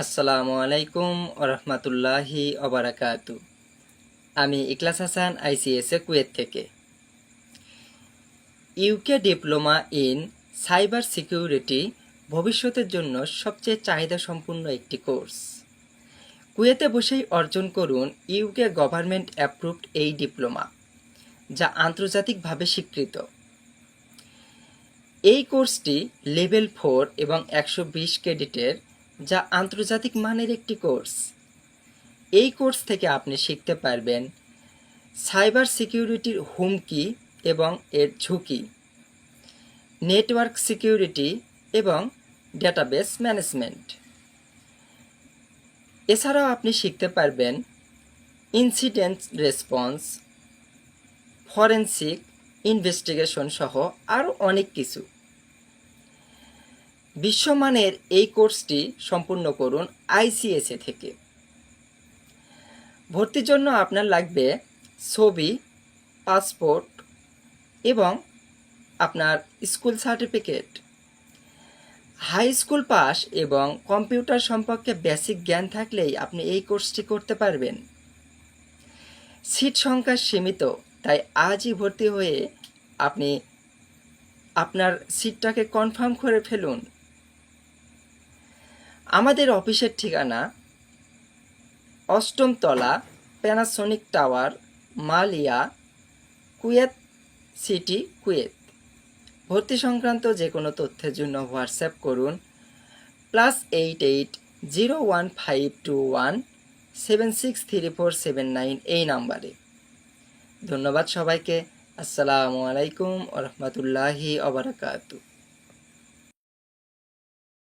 আসসালামু আলাইকুম ওরহমতুল্লাহি ওবরাকাতু আমি ইকলাস হাসান আইসিএসএ কুয়েত থেকে। UK diploma in cyber security ভবিষ্যতের জন্য সবচেয়ে চাহিদা সম্পন্ন একটি কোর্স কুয়েতে বসেই অর্জন করুন ইউকে গভর্নমেন্ট অ্যাপ্রুভড এই ডিপ্লোমা যা আন্তর্জাতিকভাবে স্বীকৃত। এই কোর্সটি লেভেল ফোর এবং একশো বিশ ক্রেডিটের যা আন্তর্জাতিক মানের একটি কোর্স। এই কোর্স থেকে আপনি শিখতে পারবেন সাইবার সিকিউরিটির হুমকি এবং এর ঝুঁকি, নেটওয়ার্ক সিকিউরিটি এবং ডেটাবেস ম্যানেজমেন্ট। এছাড়াও আপনি শিখতে পারবেন ইনসিডেন্ট রেসপন্স, ফরেন্সিক ইনভেস্টিগেশন সহ আরও অনেক কিছু। বিশ্বমানের এই কোর্সটি সম্পূর্ণ করুন আইসিএসএ থেকে। ভর্তির জন্য আপনার লাগবে ছবি, পাসপোর্ট এবং আপনার school certificate. High school pass এবং কম্পিউটার সম্পর্কে বেসিক জ্ঞান থাকলেই আপনি এই কোর্সটি করতে পারবেন। সিট সংখ্যা সীমিত, তাই আজই ভর্তি হয়ে আপনি আপনার সিটটাকে কনফার্ম করে ফেলুন। আমাদের অফিসের ঠিকানা অষ্টম তলা Panasonic tower Maliya, Kuwait city, Kuwait. ভর্তি সংক্রান্ত যে কোনো তথ্যের জন্য হোয়াটসঅ্যাপ করুন plus eight eight zero one five two one seven six three four seven nine এই নাম্বারে। ধন্যবাদ সবাইকে। আসসালামু আলাইকুম রহমতুল্লাহি অবরাকাতু